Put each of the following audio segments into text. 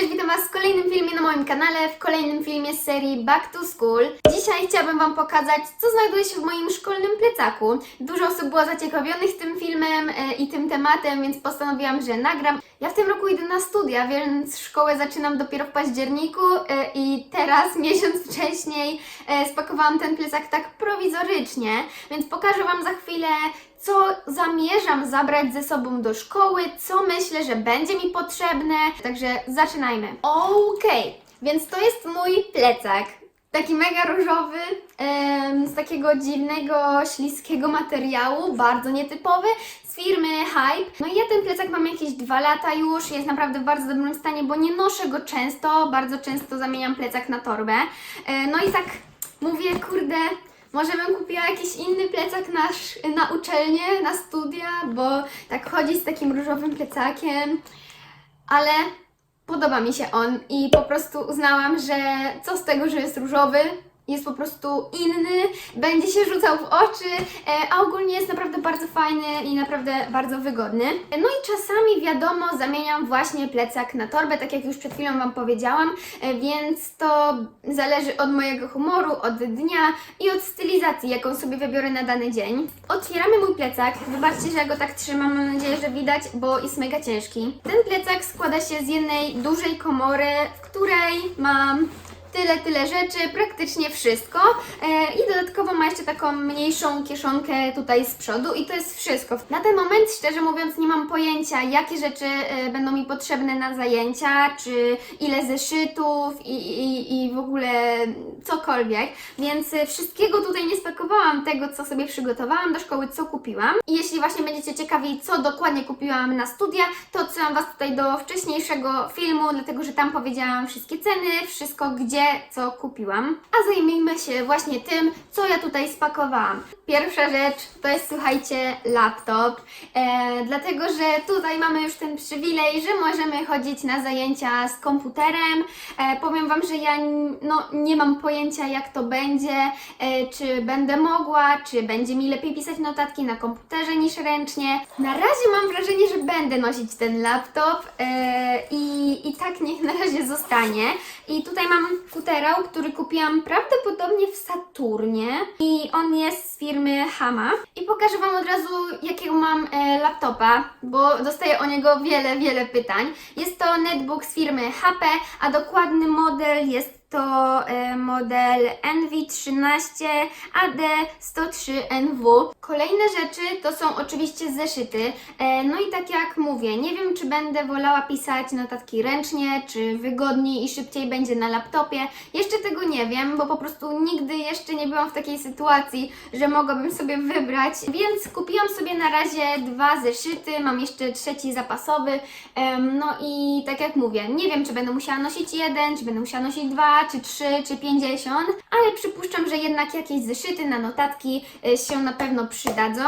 Cześć, witam Was w kolejnym filmie na moim kanale, w kolejnym filmie z serii Back to School. Dzisiaj chciałabym Wam pokazać, co znajduje się w moim szkolnym plecaku. Dużo osób było zaciekawionych tym filmem e, i tym tematem, więc postanowiłam, że nagram. Ja w tym roku idę na studia, więc szkołę zaczynam dopiero w październiku e, i teraz, miesiąc wcześniej, e, spakowałam ten plecak tak prowizorycznie, więc pokażę Wam za chwilę, co zamierzam zabrać ze sobą do szkoły, co myślę, że będzie mi potrzebne. Także zaczynajmy. Okej, więc to jest mój plecak. Taki mega różowy, z takiego dziwnego, śliskiego materiału, bardzo nietypowy, z firmy Hype. No i ja ten plecak mam jakieś dwa lata już, jest naprawdę w bardzo dobrym stanie, bo nie noszę go często, bardzo często zamieniam plecak na torbę. E, no i tak mówię, kurde, może bym kupiła jakiś inny plecak na, sz- na uczelnię, na studia, bo tak chodzić z takim różowym plecakiem, ale podoba mi się on i po prostu uznałam, że co z tego, że jest różowy, jest po prostu inny, będzie się rzucał w oczy, e, a ogólnie jest naprawdę bardzo fajny i naprawdę bardzo wygodny. No i czasami wiadomo, zamieniam właśnie plecak na torbę, tak jak już przed chwilą Wam powiedziałam, e, więc to zależy od mojego humoru, od dnia i od stylizacji, jaką sobie wybiorę na dany dzień. Otwieramy mój plecak. Wybaczcie, że ja go tak trzymam, mam nadzieję, że widać, bo jest mega ciężki. Ten plecak składa się z jednej dużej komory, w której mam tyle, tyle rzeczy, praktycznie wszystko. E, I dodatkowo ma jeszcze taką mniejszą kieszonkę tutaj z przodu i to jest wszystko. Na ten moment, szczerze mówiąc, nie mam pojęcia, jakie rzeczy e, będą mi potrzebne na zajęcia, czy ile zeszytów i, i, i w ogóle cokolwiek. Więc e, wszystkiego tutaj nie spakowałam, tego co sobie przygotowałam do szkoły, co kupiłam. I jeśli właśnie będziecie ciekawi, co dokładnie kupiłam na studia, to odsyłam Was tutaj do wcześniejszego filmu, dlatego że tam powiedziałam wszystkie ceny, wszystko gdzie, co kupiłam. A zajmijmy się właśnie tym, co ja tutaj spakowałam. Pierwsza rzecz to jest, słuchajcie, laptop, e, dlatego że tutaj mamy już ten przywilej, że możemy chodzić na zajęcia z komputerem. E, powiem Wam, że ja no, nie mam pojęcia, jak to będzie, e, czy będę mogła, czy będzie mi lepiej pisać notatki na komputerze niż ręcznie. Na razie mam wrażenie, że będę nosić ten laptop e, i, i tak niech na razie zostanie. I tutaj mam futerał, który kupiłam prawdopodobnie w Saturnie i on jest z firmy Hama. I pokażę Wam od razu, jakiego mam e, laptopa, bo dostaję o niego wiele, wiele pytań. Jest to netbook z firmy HP, a dokładny model jest to e, model NV13 AD103NW. Kolejne rzeczy to są oczywiście zeszyty. E, no i tak jak mówię, nie wiem czy będę wolała pisać notatki ręcznie, czy wygodniej i szybciej będzie na laptopie. Jeszcze tego nie wiem, bo po prostu nigdy jeszcze nie byłam w takiej sytuacji, że mogłabym sobie wybrać. Więc kupiłam sobie na razie dwa zeszyty, mam jeszcze trzeci zapasowy. No i tak jak mówię, nie wiem czy będę musiała nosić jeden, czy będę musiała nosić dwa, czy trzy, czy pięćdziesiąt, ale przypuszczam, że jednak jakieś zeszyty na notatki y, się na pewno przydadzą.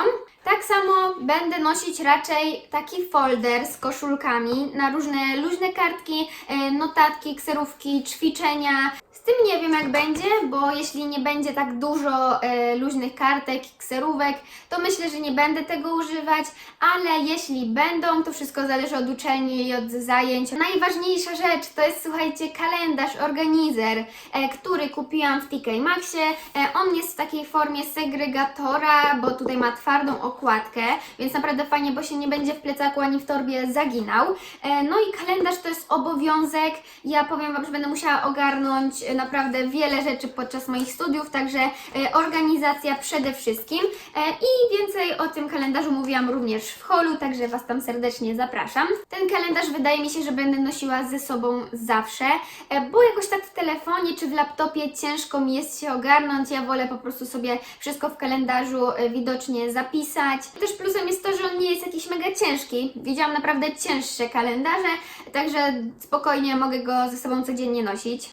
Tak samo będę nosić raczej taki folder z koszulkami na różne luźne kartki, y, notatki, kserówki, ćwiczenia. Z tym nie wiem jak będzie, bo jeśli nie będzie tak dużo e, luźnych kartek, kserówek, to myślę, że nie będę tego używać, ale jeśli będą, to wszystko zależy od uczelni i od zajęć. Najważniejsza rzecz to jest, słuchajcie, kalendarz, organizer, e, który kupiłam w TK Maxie. E, on jest w takiej formie segregatora, bo tutaj ma twardą okładkę, więc naprawdę fajnie, bo się nie będzie w plecaku ani w torbie zaginał. E, no i kalendarz to jest obowiązek. Ja powiem Wam, że będę musiała ogarnąć e, naprawdę wiele rzeczy podczas moich studiów, także e, organizacja przede wszystkim. E, I więcej o tym kalendarzu mówiłam również w holu, także Was tam serdecznie zapraszam. Ten kalendarz wydaje mi się, że będę nosiła ze sobą zawsze, bo jakoś tak w telefonie czy w laptopie ciężko mi jest się ogarnąć. Ja wolę po prostu sobie wszystko w kalendarzu widocznie zapisać. Też plusem jest to, że on nie jest jakiś mega ciężki. Widziałam naprawdę cięższe kalendarze, także spokojnie mogę go ze sobą codziennie nosić.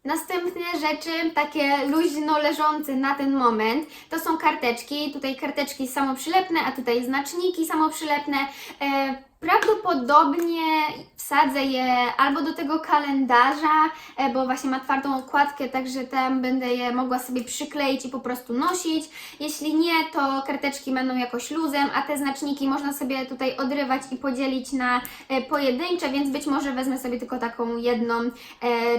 Następne rzeczy, takie luźno leżące na ten moment, to są karteczki. Tutaj karteczki samoprzylepne, a tutaj znaczniki samoprzylepne. E, Prawdopodobnie wsadzę je albo do tego kalendarza, e, bo właśnie ma twardą okładkę, także tam będę je mogła sobie przykleić i po prostu nosić. Jeśli nie, to karteczki będą jakoś luzem, a te znaczniki można sobie tutaj odrywać i podzielić na e, pojedyncze, więc być może wezmę sobie tylko taką jedną e,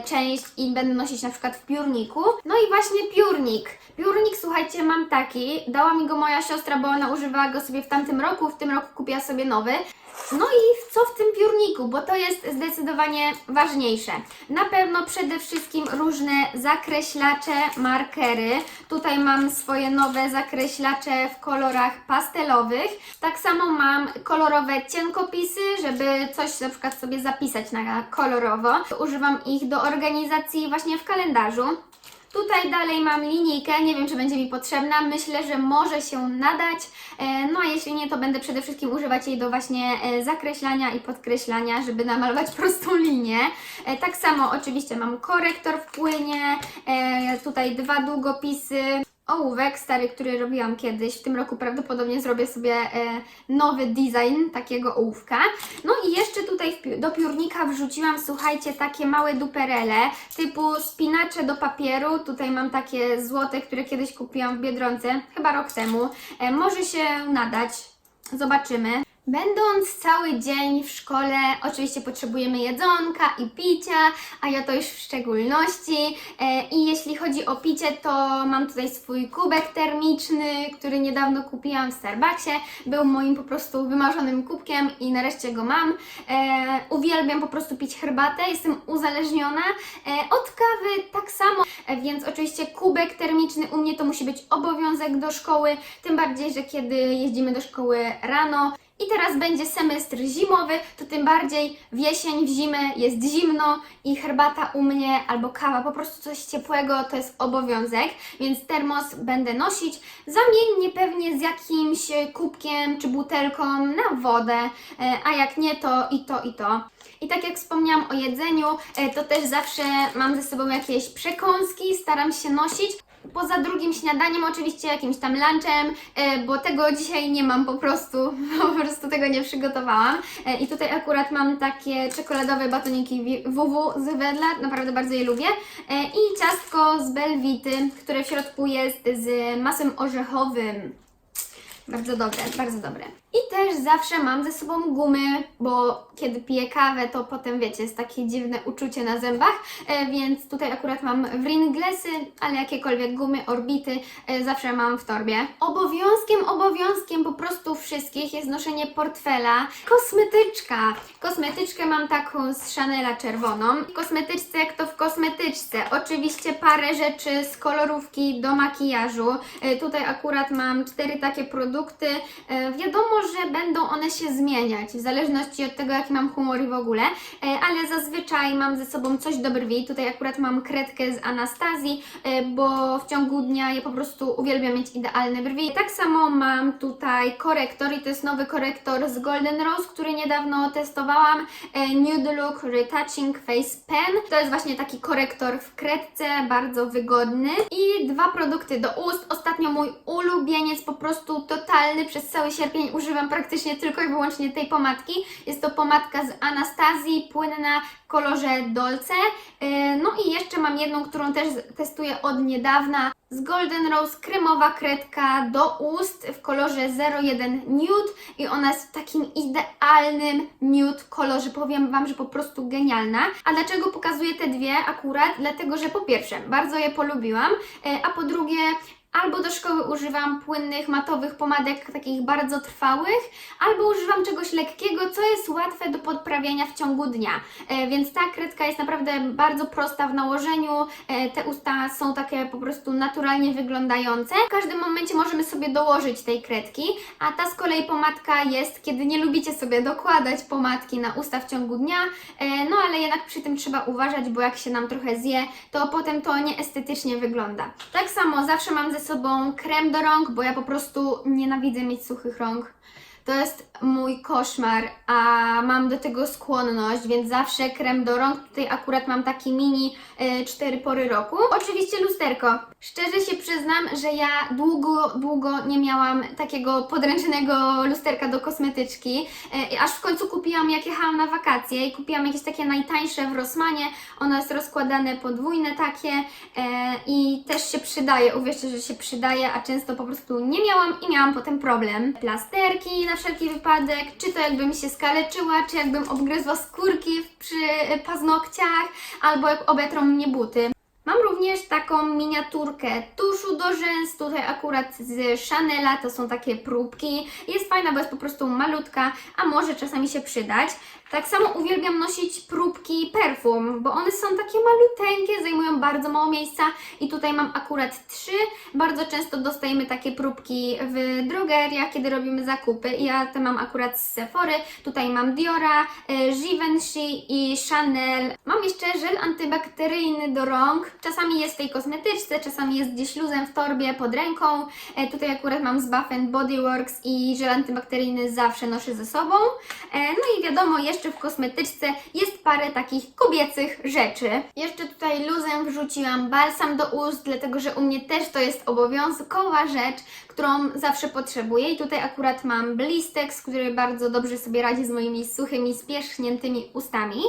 część i będę nosić na przykład w piórniku. No i właśnie piórnik. Piórnik, słuchajcie, mam taki. Dała mi go moja siostra, bo ona używała go sobie w tamtym roku, w tym roku kupiła sobie nowy. No i co w tym piórniku, bo to jest zdecydowanie ważniejsze. Na pewno przede wszystkim różne zakreślacze, markery. Tutaj mam swoje nowe zakreślacze w kolorach pastelowych. Tak samo mam kolorowe cienkopisy, żeby coś na przykład sobie zapisać na kolorowo. Używam ich do organizacji właśnie w kalendarzu. Tutaj dalej mam linijkę, nie wiem czy będzie mi potrzebna, myślę, że może się nadać, E, no a jeśli nie, to będę przede wszystkim używać jej do właśnie e, zakreślania i podkreślania, żeby namalować prostą linię. E, Tak samo oczywiście mam korektor w płynie, tutaj dwa długopisy, ołówek stary, który robiłam kiedyś. W tym roku prawdopodobnie zrobię sobie e, nowy design takiego ołówka. No i jeszcze tutaj do piórnika wrzuciłam, słuchajcie, takie małe duperele typu spinacze do papieru. Tutaj mam takie złote, które kiedyś kupiłam w Biedronce, chyba rok temu. E, może się nadać, zobaczymy. Będąc cały dzień w szkole, oczywiście potrzebujemy jedzonka i picia, a ja to już w szczególności. E, I jeśli chodzi o picie, to mam tutaj swój kubek termiczny, który niedawno kupiłam w Starbucksie. Był moim po prostu wymarzonym kubkiem i nareszcie go mam. E, uwielbiam po prostu pić herbatę, jestem uzależniona. E, od kawy tak samo, więc oczywiście kubek termiczny u mnie to musi być obowiązek do szkoły, tym bardziej, że kiedy jeździmy do szkoły rano, i teraz będzie semestr zimowy, to tym bardziej w jesień, w zimę jest zimno i herbata u mnie albo kawa, po prostu coś ciepłego to jest obowiązek, więc termos będę nosić zamiennie pewnie z jakimś kubkiem czy butelką na wodę, e, a jak nie to i to i to. I tak jak wspomniałam o jedzeniu, e, to też zawsze mam ze sobą jakieś przekąski, staram się nosić. Poza drugim śniadaniem, oczywiście jakimś tam lunchem, e, bo tego dzisiaj nie mam po prostu, po prostu tego nie przygotowałam. E, I tutaj akurat mam takie czekoladowe batoniki WW z Wedla, naprawdę bardzo je lubię. E, I ciastko z Belwity, które w środku jest z masłem orzechowym. Bardzo dobre, bardzo dobre. I też zawsze mam ze sobą gumy, bo kiedy piję kawę, to potem wiecie, jest takie dziwne uczucie na zębach, e, więc tutaj akurat mam Wringlesy, ale jakiekolwiek gumy, orbity e, zawsze mam w torbie. Obowiązkiem, obowiązkiem po prostu wszystkich jest noszenie portfela. Kosmetyczka. Kosmetyczkę mam taką z Chanela czerwoną. W kosmetyczce jak to w kosmetyczce. Oczywiście parę rzeczy z kolorówki do makijażu. E, Tutaj akurat mam cztery takie produkty. Wiadomo, że będą one się zmieniać w zależności od tego, jaki mam humor i w ogóle, e, ale zazwyczaj mam ze sobą coś do brwi. Tutaj akurat mam kredkę z Anastazji, e, bo w ciągu dnia ja po prostu uwielbiam mieć idealne brwi. Tak samo mam tutaj korektor i to jest nowy korektor z Golden Rose, który niedawno testowałam. E, Nude Look Retouching Face Pen. To jest właśnie taki korektor w kredce, bardzo wygodny. I dwa produkty do ust. Ostatnio mój ulubieniec, po prostu totalny. Przez cały sierpień używam praktycznie tylko i wyłącznie tej pomadki. Jest to pomadka z Anastazji, płynna w kolorze Dolce. E, No i jeszcze mam jedną, którą też testuję od niedawna. Z Golden Rose kremowa kredka do ust w kolorze 01 Nude i ona jest w takim idealnym nude kolorze. Powiem Wam, że po prostu genialna. A dlaczego pokazuję te dwie akurat? Dlatego, że po pierwsze, bardzo je polubiłam, e, a po drugie, Albo do szkoły używam płynnych, matowych pomadek, takich bardzo trwałych, albo używam czegoś lekkiego, co jest łatwe do podprawiania w ciągu dnia. E, więc ta kredka jest naprawdę bardzo prosta w nałożeniu. E, te usta są takie po prostu naturalnie wyglądające. W każdym momencie możemy sobie dołożyć tej kredki, a ta z kolei pomadka jest, kiedy nie lubicie sobie dokładać pomadki na usta w ciągu dnia. E, no ale jednak przy tym trzeba uważać, bo jak się nam trochę zje, to potem to nieestetycznie wygląda. Tak samo zawsze mam ze sobą krem do rąk, bo ja po prostu nienawidzę mieć suchych rąk. To jest mój koszmar, a mam do tego skłonność, więc zawsze krem do rąk. Tutaj akurat mam taki mini e, cztery pory roku. Oczywiście lusterko. Szczerze się przyznam, że ja długo, długo nie miałam takiego podręcznego lusterka do kosmetyczki, e, aż w końcu kupiłam jak jechałam na wakacje i kupiłam jakieś takie najtańsze w Rossmanie. Ono jest rozkładane podwójne takie e, i też się przydaje. Uwierzcie, że się przydaje, a często po prostu nie miałam i miałam potem problem. Plasterki na wszelki wypadek, czy to jakbym się skaleczyła, czy jakbym obgryzła skórki przy paznokciach, albo jak obetrą mnie buty. Mam również taką miniaturkę tuszu do rzęs, tutaj akurat z Chanela, to są takie próbki. Jest fajna, bo jest po prostu malutka, a może czasami się przydać. Tak samo uwielbiam nosić próbki perfum, bo one są takie maluteńkie, zajmują bardzo mało miejsca i tutaj mam akurat trzy. Bardzo często dostajemy takie próbki w drogeriach, kiedy robimy zakupy. Ja te mam akurat z Sephory. Tutaj mam Diora, y, Givenchy i Chanel. Mam jeszcze żel antybakteryjny do rąk. Czasami jest w tej kosmetyczce, czasami jest gdzieś luzem w torbie pod ręką. E, Tutaj akurat mam z Bath Body Works i żel antybakteryjny zawsze noszę ze sobą. E, No i wiadomo, jeszcze w kosmetyczce jest parę takich kobiecych rzeczy. Jeszcze tutaj luzem wrzuciłam balsam do ust, dlatego że u mnie też to jest obowiązkowa rzecz, którą zawsze potrzebuję. I tutaj akurat mam Blistex, który bardzo dobrze sobie radzi z moimi suchymi, spierzchniętymi ustami.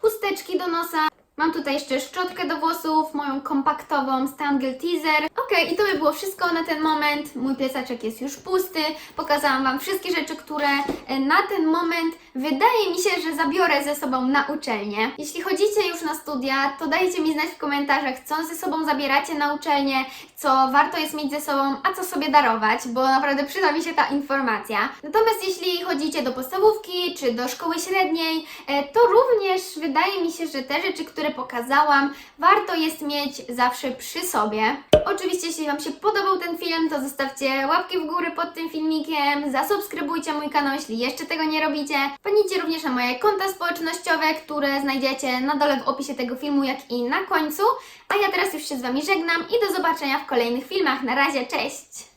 Chusteczki do nosa. Mam tutaj jeszcze szczotkę do włosów, moją kompaktową Stangle Teaser. Ok, i to by było wszystko na ten moment. Mój plecaczek jest już pusty. Pokazałam Wam wszystkie rzeczy, które e, na ten moment wydaje mi się, że zabiorę ze sobą na uczelnię. Jeśli chodzicie już na studia, to dajcie mi znać w komentarzach, co ze sobą zabieracie na uczelnię, co warto jest mieć ze sobą, a co sobie darować, bo naprawdę przyda mi się ta informacja. Natomiast jeśli chodzicie do podstawówki czy do szkoły średniej, e, to również wydaje mi się, że te rzeczy, które pokazałam, warto jest mieć zawsze przy sobie. Oczywiście, jeśli Wam się podobał ten film, to zostawcie łapki w górę pod tym filmikiem, zasubskrybujcie mój kanał, jeśli jeszcze tego nie robicie. Wpadnijcie również na moje konta społecznościowe, które znajdziecie na dole w opisie tego filmu, jak i na końcu. A ja teraz już się z Wami żegnam i do zobaczenia w kolejnych filmach. Na razie, cześć!